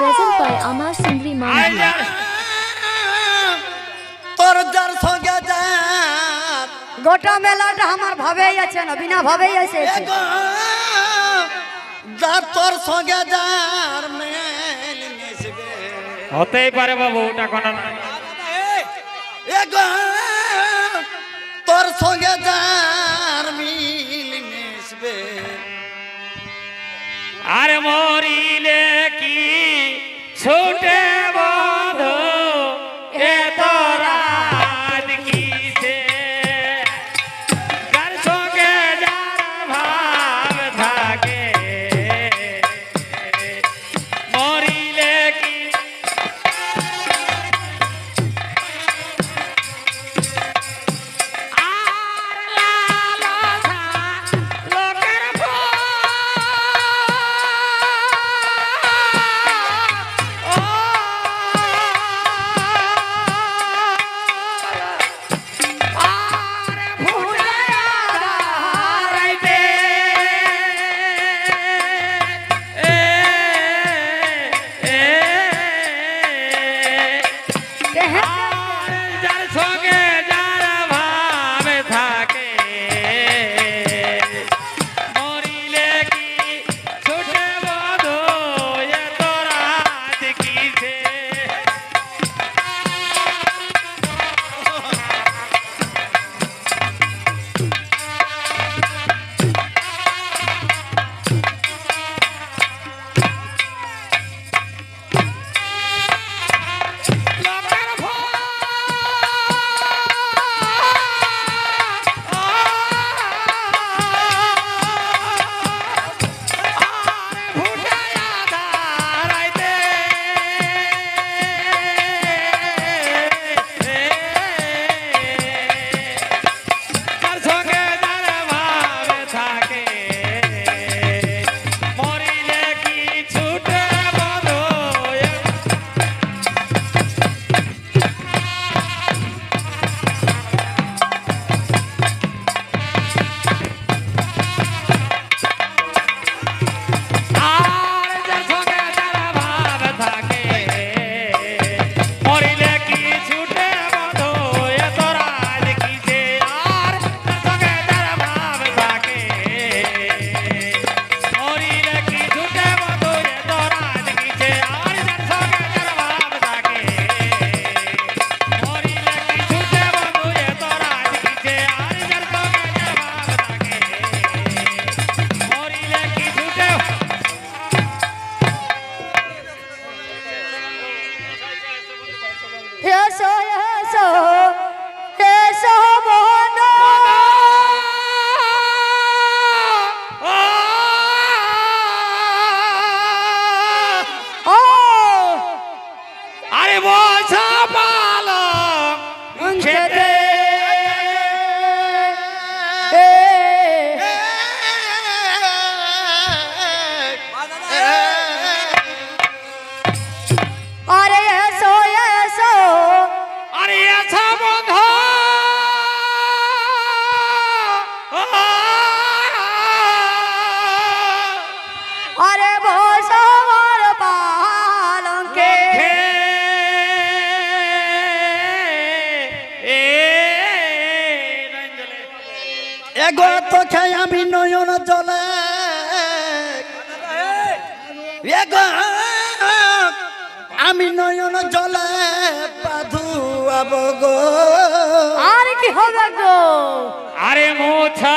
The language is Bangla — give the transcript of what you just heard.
প্রেজেন্ট বাই আমার সিংলি মামা তোর যার সঙ্গে গোটা মেলাটা আমার ভাবেই আছে না বিনা ভাবেই আছে। যার তোর সঙ্গে যার হতেই পারে বাবু ওটা কোনো তোর সঙ্গে যার মিল মিশবে। আরে মরিলে কি छोटे এগো তোকে আমি নয়ন জলে। আমি নয়ন জলে বাধুয়াব গো। আর কি হবে গো? আরে মোছা